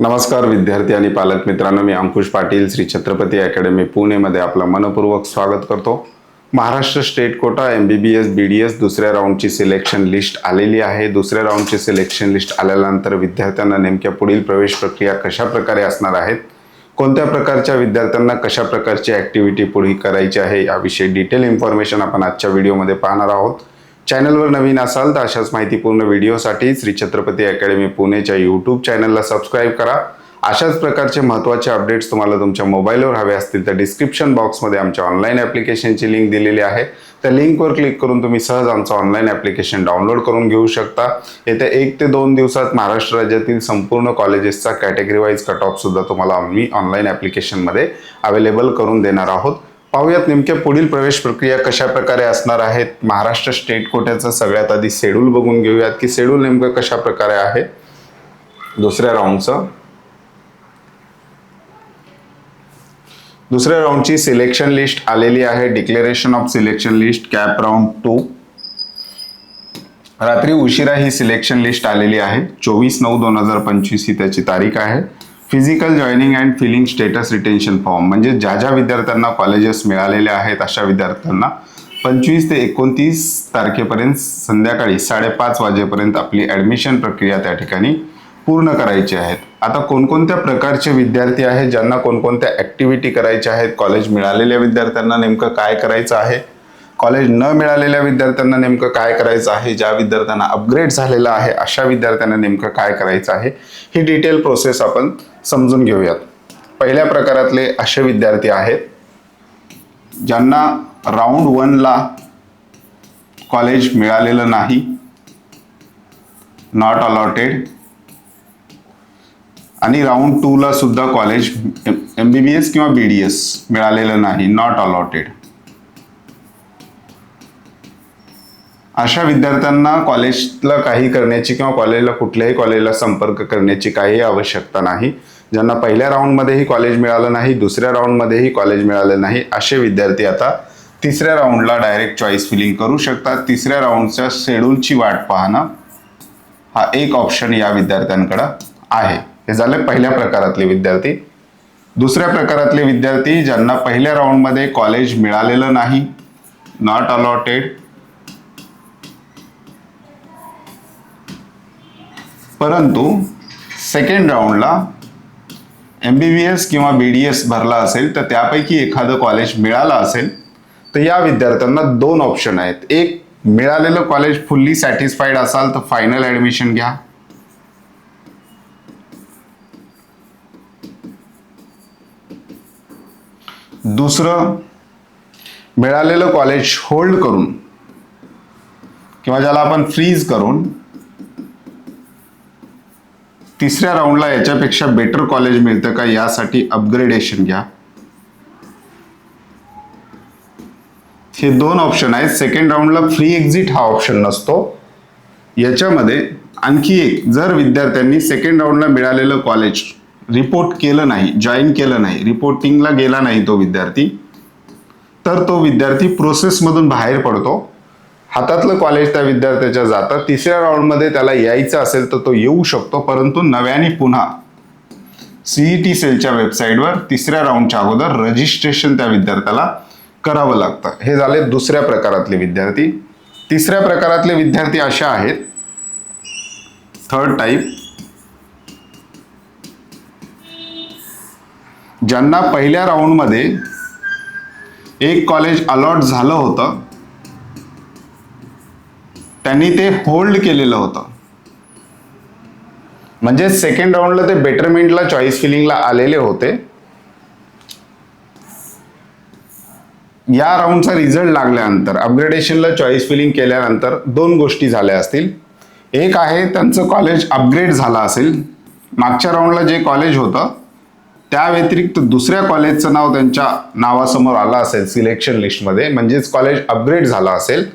नमस्कार विद्यार्थी आणि पालक मित्रांनो. मी अंकुश पाटील श्री छत्रपती अकॅडमी पुणेमध्ये आपलं मनपूर्वक स्वागत करतो. Maharashtra state quota M B B S B D S दुसऱ्या राऊंडची सिलेक्शन लिस्ट आलेली आहे. दुसऱ्या राऊंडची सिलेक्शन लिस्ट आल्यानंतर विद्यार्थ्यांना नेमक्या पुढील प्रवेश प्रक्रिया कशा प्रकारे असणार आहेत? कोणत्या प्रकारच्या विद्यार्थ्यांना कशा प्रकारची ॲक्टिव्हिटी पुढे करायची आहे? याविषयी डिटेल इन्फॉर्मेशन आपण आजच्या व्हिडिओमध्ये पाहणार आहोत. चॅनलवर नवीन असाल तर अशाच माहितीपूर्ण व्हिडिओसाठी श्री छत्रपती अकॅडमी पुणेच्या यूट्यूब चॅनलला सबस्क्राईब करा. अशाच प्रकारचे महत्त्वाचे अपडेट्स तुम्हाला तुमच्या मोबाईलवर हवे असतील तर डिस्क्रिप्शन बॉक्समध्ये आमच्या ऑनलाईन ॲप्लिकेशनची लिंक दिलेली आहे. त्या लिंकवर क्लिक करून तुम्ही सहज आमचं ऑनलाईन ॲप्लिकेशन डाउनलोड करून घेऊ शकता. येत्या एक ते दोन दिवसात महाराष्ट्र राज्यातील संपूर्ण कॉलेजेसचा कॅटेगरी वाईज कट ऑफ सुद्धा तुम्हाला आम्ही ऑनलाईन ॲप्लिकेशनमध्ये अवेलेबल करून देणार आहोत. पाहूयात नेमक्या पुढील प्रवेश प्रक्रिया कशा प्रकारे असणार आहेत. महाराष्ट्र स्टेट कोट्याचं सगळ्यात आधी शेड्यूल बघून घेऊयात की शेड्यूल नेमकं कशा प्रकारे आहे. दुसऱ्या राऊंडचं दुसऱ्या राऊंडची सिलेक्शन लिस्ट आलेली आहे. Declaration of selection list CAP round two रात्री उशिरा ही सिलेक्शन लिस्ट आलेली आहे. चोवीस नऊ दोन हजार पंचवीस ही त्याची तारीख आहे. Physical joining and filling status retention form म्हणजे ज्या ज्या विद्यार्थ्यांना कॉलेजेस मिळालेले आहेत अशा विद्यार्थ्यांना पंचवीस ते एकोणतीस तारखेपर्यंत संध्याकाळी साडेपाच वाजेपर्यंत आपली ॲडमिशन प्रक्रिया त्या ठिकाणी पूर्ण करायची आहेत. आता कोणकोणत्या प्रकारचे विद्यार्थी आहेत ज्यांना कोणकोणत्या ॲक्टिव्हिटी करायच्या आहेत कॉलेज मिळालेल्या विद्यार्थ्यांना नेमकं काय करायचं आहे कॉलेज न मिळालेल्या विद्यार्थ्यांना नेमकं काय करायचं आहे? ज्या विद्यार्थ्यांना अपग्रेड झालेला आहे अशा विद्यार्थ्यांना नेमकं काय करायचं आहे? ही डिटेल प्रोसेस आपण समजून घेऊयात. पहिल्या प्रकारातले असे विद्यार्थी आहेत ज्यांना राऊंड वनला कॉलेज मिळालेलं नाही नॉट अलॉटेड आणि राऊंड टूला सुद्धा college M B B S किंवा बी डी एस मिळालेलं नाही नॉट अलॉटेड अशा विद्यार्थ्यांना कॉलेजला काही करण्याची किंवा कॉलेजला कुठल्याही कॉलेजला संपर्क करण्याची काही आवश्यकता नाही. ज्यांना पहिल्या राऊंडमध्येही कॉलेज मिळालं नाही दुसऱ्या राऊंडमध्येही कॉलेज मिळालं नाही असे विद्यार्थी आता तिसऱ्या राऊंडला डायरेक्ट चॉईस फिलिंग करू शकतात. तिसऱ्या राऊंडच्या शेड्यूलची वाट पाहणं हा एक ऑप्शन या विद्यार्थ्यांकडं आहे. हे झाले पहिल्या प्रकारातले विद्यार्थी. दुसऱ्या प्रकारातले विद्यार्थी ज्यांना पहिल्या राऊंडमध्ये कॉलेज मिळालेलं नाही नॉट अलॉटेड परंतु सेकंड राऊंडला एम बी बी एस किंवा बी डी एस भरला असेल तर त्यापैकी एखादं कॉलेज मिळालं असेल तर या विद्यार्थ्यांना दोन ऑप्शन आहेत. एक मिळालेलं कॉलेज फुल्ली सॅटिस्फाईड असाल तर फायनल ॲडमिशन घ्या. दुसरं मिळालेलं कॉलेज होल्ड करून किंवा ज्याला आपण फ्रीज करून तिसऱ्या राऊंडला याच्यापेक्षा बेटर कॉलेज मिळतं का? यासाठी अपग्रेडेशन घ्या. हे दोन ऑप्शन आहेत. सेकंड राऊंडला फ्री एक्झिट हा ऑप्शन नसतो. याच्यामध्ये आणखी एक जर विद्यार्थ्यांनी सेकंड राऊंडला मिळालेलं कॉलेज रिपोर्ट केलं नाही जॉईन केलं नाही रिपोर्टिंगला गेला नाही तो विद्यार्थी तर तो विद्यार्थी प्रोसेसमधून बाहेर पडतो. हातातलं कॉलेज त्या विद्यार्थ्याच्या जातं तिसऱ्या राऊंडमध्ये त्याला यायचं असेल तर तो येऊ शकतो परंतु नव्याने पुन्हा. सीईटी सेलच्या वेबसाईटवर तिसऱ्या राऊंडच्या अगोदर रजिस्ट्रेशन त्या विद्यार्थ्याला करावं लागतं. हे झाले दुसऱ्या प्रकारातले विद्यार्थी. तिसऱ्या प्रकारातले विद्यार्थी असे आहेत. थर्ड टाईप ज्यांना पहिल्या राऊंडमध्ये एक कॉलेज अलॉट झालं होतं त्यांनी ते होल्ड केलेलं होतं. म्हणजे सेकंड राऊंडला ते बेटरमेंटला चॉईस फिलिंगला आलेले होते. या राऊंडचा रिझल्ट लागल्यानंतर अपग्रेडेशनला चॉईस फिलिंग केल्यानंतर दोन गोष्टी झाल्या असतील. एक आहे त्यांचं कॉलेज अपग्रेड झालं असेल. मागच्या राऊंडला जे कॉलेज होतं त्या व्यतिरिक्त दुसऱ्या कॉलेजचं नाव त्यांच्या नावासमोर आलं असेल सिलेक्शन लिस्टमध्ये म्हणजेच कॉलेज अपग्रेड झालं असेल.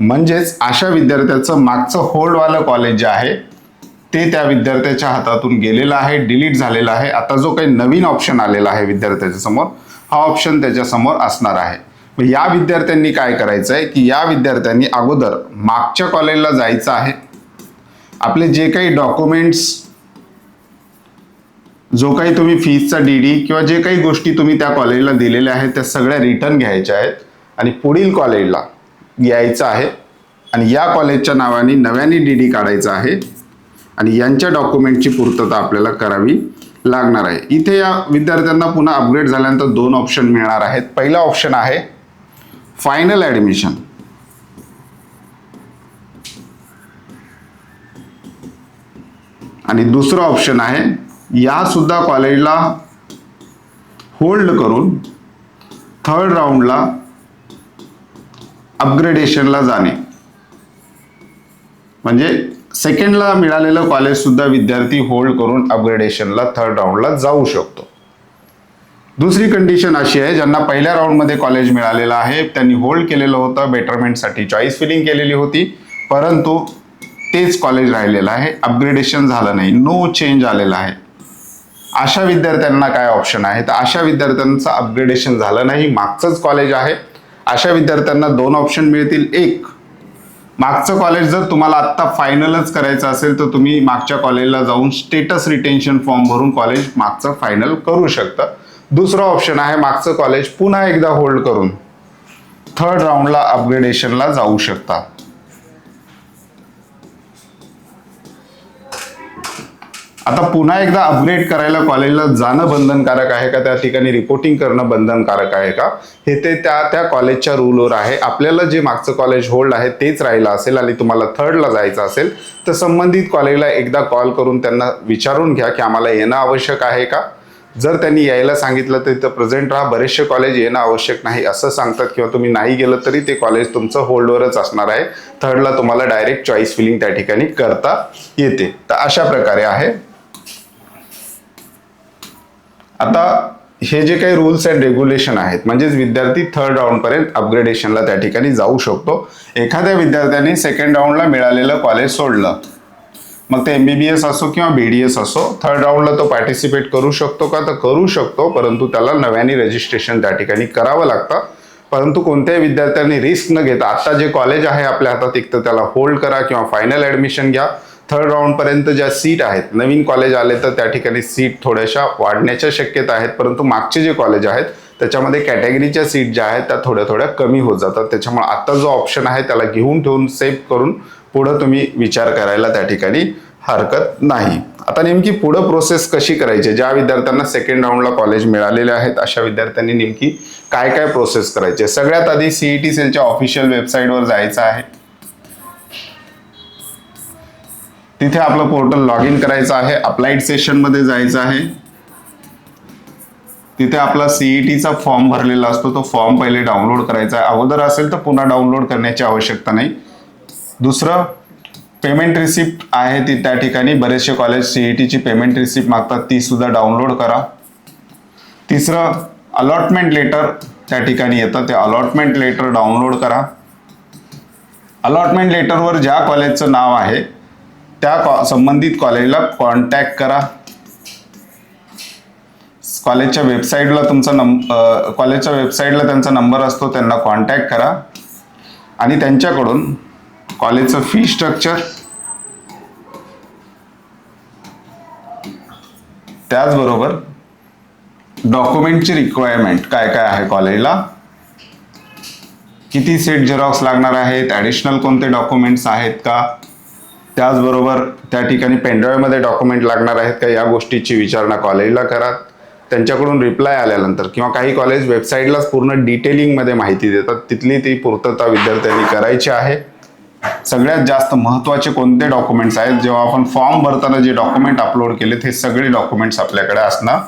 म्हणजेच अशा विद्यार्थ्याचं मागचं होल्डवालं कॉलेज जे आहे ते त्या विद्यार्थ्याच्या हातातून गेलेलं आहे डिलीट झालेलं आहे. आता जो काही नवीन ऑप्शन आलेला आहे विद्यार्थ्याच्या समोर हा ऑप्शन त्याच्यासमोर असणार आहे. मग या विद्यार्थ्यांनी काय करायचं आहे की या विद्यार्थ्यांनी अगोदर मागच्या कॉलेजला जायचं आहे. आपले जे काही डॉक्युमेंट्स जो काही तुम्ही फीजचा डी डी किंवा जे काही गोष्टी तुम्ही त्या कॉलेजला दिलेल्या आहेत त्या सगळ्या रिटर्न घ्यायच्या आहेत. आणि पुढील कॉलेजला यायचं आहे. आणि या कॉलेजच्या नावाने नव्याने डी डी काढायचा आहे. आणि यांच्या डॉक्युमेंटची पूर्तता आपल्याला करावी लागणार आहे. इथे या विद्यार्थ्यांना पुन्हा अपग्रेड झाल्यानंतर दोन ऑप्शन मिळणार आहेत. पहिला ऑप्शन आहे फायनल ॲडमिशन आणि दुसरं ऑप्शन आहे या सुद्धा कॉलेजला होल्ड करून थर्ड राऊंडला अपग्रेडेशनला जाणे. म्हणजे सेकंडला मिळालेलं कॉलेज सुद्धा विद्यार्थी होल्ड करून अपग्रेडेशनला थर्ड राऊंडला जाऊ शकतो. दुसरी कंडिशन अशी आहे ज्यांना पहिल्या राऊंडमध्ये कॉलेज मिळालेलं आहे त्यांनी होल्ड केलेलं होतं बेटरमेंटसाठी चॉईस फिलिंग केलेली होती. परंतु तेच कॉलेज राहिलेलं आहे अपग्रेडेशन झालं नाही नो चेंज आलेला आहे. अशा विद्यार्थ्यांना काय ऑप्शन आहे? तर अशा विद्यार्थ्यांचं अपग्रेडेशन झालं नाही मागचंच कॉलेज आहे. अशा विद्यार्थ्यांना दोन ऑप्शन मिळतील. एक मागचं कॉलेज जर तुम्हाला आत्ता फायनलच करायचं असेल तर तुम्ही मागच्या कॉलेजला जाऊन स्टेटस रिटेन्शन फॉर्म भरून कॉलेज मागचं फायनल करू शकता. दुसरं ऑप्शन आहे मागचं कॉलेज पुन्हा एकदा होल्ड करून थर्ड राऊंडला अपग्रेडेशनला जाऊ शकता. आता पुन्हा एकदा अपग्रेड करायला कॉलेजला जाणं बंधनकारक आहे का? त्या ठिकाणी रिपोर्टिंग करणं बंधनकारक आहे का? हे ते त्या त्या कॉलेजच्या रूलवर आहे. आपल्याला जे मागचं कॉलेज होल्ड आहे तेच राहिलं असेल आणि तुम्हाला थर्डला जायचं असेल तर संबंधित कॉलेजला एकदा कॉल करून त्यांना विचारून घ्या की आम्हाला येणं आवश्यक आहे का? जर त्यांनी यायला सांगितलं तर इथं प्रेझेंट राहा. बरेचसे कॉलेज येणं आवश्यक नाही. असं सांगतात किंवा तुम्ही नाही गेलं तरी ते कॉलेज तुमचं होल्डवरच असणार आहे. थर्डला तुम्हाला डायरेक्ट चॉईस फिलिंग त्या ठिकाणी करता येते. तर अशा प्रकारे आहे. आता हे जे काही रूल्स अँड रेग्युलेशन आहेत म्हणजेच विद्यार्थी थर्ड राऊंडपर्यंत अपग्रेडेशनला त्या ठिकाणी जाऊ शकतो. एखाद्या विद्यार्थ्याने सेकंड राऊंडला मिळालेलं कॉलेज सोडलं. मग ते एम बी बी एस असो किंवा बी डी एस असो थर्ड राऊंडला तो पार्टिसिपेट करू शकतो का? तर करू शकतो परंतु त्याला नव्याने रजिस्ट्रेशन त्या ठिकाणी करावं लागतं. परंतु कोणत्याही विद्यार्थ्यांनी रिस्क न घेता आता जे कॉलेज आहे आपल्या हातात एक तर त्याला होल्ड करा किंवा फायनल ॲडमिशन घ्या. थर्ड राऊंडपर्यंत ज्या सीट आहेत नवीन कॉलेज आले तर त्या ठिकाणी सीट थोड्याशा वाढण्याच्या शक्यता आहेत परंतु मागचे जे कॉलेज आहेत त्याच्यामध्ये कॅटेगरीच्या सीट ज्या आहेत त्या थोड्या थोड्या कमी होत जातात. त्याच्यामुळे आत्ता जो ऑप्शन आहे त्याला घेऊन ठेवून सेव्ह करून पुढं तुम्ही विचार करायला त्या ठिकाणी हरकत नाही. आता नेमकी पुढं प्रोसेस कशी करायची? ज्या विद्यार्थ्यांना सेकंड राऊंडला कॉलेज मिळालेले आहेत अशा विद्यार्थ्यांनी नेमकी काय काय प्रोसेस करायची? सगळ्यात आधी सीईटी सेलच्या ऑफिशियल वेबसाईटवर जायचं आहे. तिथे आपलं पोर्टल लॉग इन करायचं आहे अप्लाइड सेशनमध्ये जायचं आहे. तिथे आपला सीईटीचा फॉर्म भरलेला असतो तो फॉर्म पहिले डाउनलोड करायचा आहे. अगोदर असेल तर पुन्हा डाउनलोड करण्याची आवश्यकता नाही. दुसरं पेमेंट रिसिप्ट आहे ती त्या ठिकाणी. बरेचसे कॉलेज सीईटीची पेमेंट रिसिप्ट मागतात ती सुद्धा डाउनलोड करा. तिसरं अलॉटमेंट लेटर त्या ठिकाणी येतं. ते अलॉटमेंट लेटर डाउनलोड करा. अलॉटमेंट लेटरवर ज्या कॉलेजचं नाव आहे त्या कॉ संबंधित कॉलेजला कॉन्टॅक्ट करा. कॉलेजच्या वेबसाईटला तुमचा नंब कॉलेजच्या वेबसाईटला त्यांचा नंबर असतो त्यांना कॉन्टॅक्ट करा. आणि त्यांच्याकडून कॉलेजचं फी स्ट्रक्चर त्याचबरोबर डॉक्युमेंटची रिक्वायरमेंट काय काय आहे कॉलेजला किती सेट झेरॉक्स लागणार आहेत? ॲडिशनल कोणते डॉक्युमेंट्स आहेत का? त्याचबरोबर त्या ठिकाणी पेनड्राईव्हमध्ये डॉक्युमेंट लागणार आहेत का या गोष्टीची विचारणा कॉलेजला करा. त्यांच्याकडून रिप्लाय आल्यानंतर किंवा काही कॉलेज वेबसाईटलाच पूर्ण डिटेलिंगमध्ये माहिती देतात. तिथली ती पूर्तता विद्यार्थ्यांनी करायची आहे. सगळ्यात जास्त महत्त्वाचे कोणते डॉक्युमेंट्स आहेत? जेव्हा आपण फॉर्म भरताना जे डॉक्युमेंट अपलोड केलेत हे सगळे डॉक्युमेंट्स आपल्याकडे असणं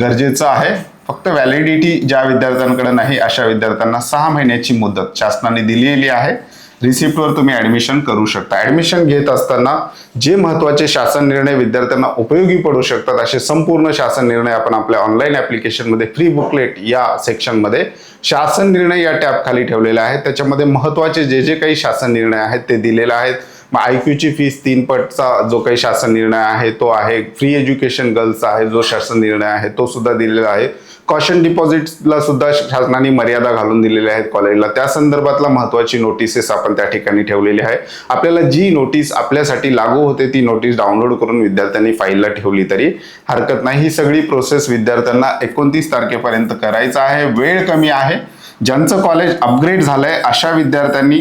गरजेचं आहे. फक्त व्हॅलिडिटी ज्या विद्यार्थ्यांकडे नाही अशा विद्यार्थ्यांना सहा महिन्याची मुदत शासनाने दिलेली आहे. रिसिप्टवर तुम्ही ॲडमिशन करू शकता. ॲडमिशन घेत असताना जे महत्त्वाचे शासन निर्णय विद्यार्थ्यांना उपयोगी पडू शकतात असे संपूर्ण शासन निर्णय आपण आपल्या ऑनलाईन ॲप्लिकेशनमध्ये फ्री बुकलेट या सेक्शनमध्ये शासन निर्णय या टॅब खाली ठेवलेले आहेत. त्याच्यामध्ये महत्त्वाचे जे जे काही शासन निर्णय आहेत ते दिलेले आहेत. मग आय क्यूची फीस तीन पटचा जो काही शासन निर्णय आहे तो आहे. फ्री एज्युकेशन गर्ल्सचा आहे जो शासन निर्णय आहे तो सुद्धा दिलेला आहे. कॉशन डिपॉझिटला सुद्धा शासनाने मर्यादा घालून दिलेल्या आहेत कॉलेजला त्या संदर्भातला महत्वाची नोटिसेस आपण त्या ठिकाणी ठेवलेली आहे. आपल्याला जी नोटीस आपल्यासाठी लागू होते ती नोटीस डाउनलोड करून विद्यार्थ्यांनी फाईलला ठेवली तरी हरकत नाही. ही सगळी प्रोसेस विद्यार्थ्यांना एकोणतीस तारखेपर्यंत करायचं आहे. वेळ कमी आहे. ज्यांचं कॉलेज अपग्रेड झालंय अशा विद्यार्थ्यांनी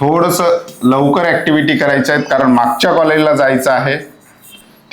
थोडंसं लवकर ॲक्टिव्हिटी करायच्या आहेत कारण मागच्या कॉलेजला जायचं आहे.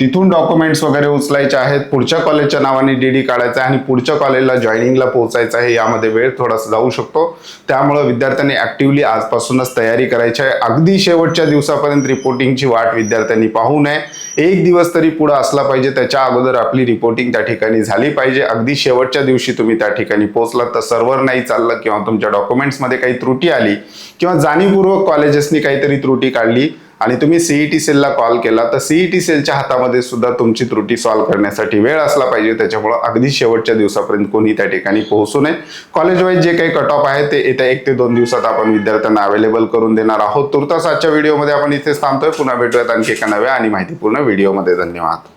तिथून डॉक्युमेंट्स वगैरे उचलायचे आहेत. पुढच्या कॉलेजच्या नावाने डी डी काढायचं आहे आणि पुढच्या कॉलेजला जॉईनिंगला पोहोचायचं आहे. यामध्ये वेळ थोडासा जाऊ शकतो. त्यामुळं विद्यार्थ्यांनी ऍक्टिव्हली आजपासूनच तयारी करायची आहे. अगदी शेवटच्या दिवसापर्यंत रिपोर्टिंगची वाट विद्यार्थ्यांनी पाहू नये. एक दिवस तरी पुढं असला पाहिजे. त्याच्या अगोदर आपली रिपोर्टिंग त्या ठिकाणी झाली पाहिजे. अगदी शेवटच्या दिवशी तुम्ही त्या ठिकाणी पोहोचलात तर सर्व्हर नाही चाललं किंवा तुमच्या डॉक्युमेंट्समध्ये काही त्रुटी आली किंवा जाणीवपूर्वक कॉलेजेसनी काहीतरी त्रुटी काढली आणि तुम्ही सीईटी सेलला कॉल केला तर सीईटी सेलच्या हातामध्ये सुद्धा तुमची त्रुटी सॉल्व्ह करण्यासाठी वेळ असला पाहिजे. त्याच्यामुळं अगदी शेवटच्या दिवसापर्यंत कोणी त्या ठिकाणी पोहोचू नये. कॉलेज वाईज जे काही कट ऑफ आहे ते येत्या एक ते दोन दिवसात आपण विद्यार्थ्यांना अवेलेबल करून देणार आहोत. तुर्तास आजच्या व्हिडिओमध्ये आपण इथेच थांबतोय. पुन्हा भेटूयात आणखी एका नव्या आणि माहितीपूर्ण व्हिडिओमध्ये धन्यवाद.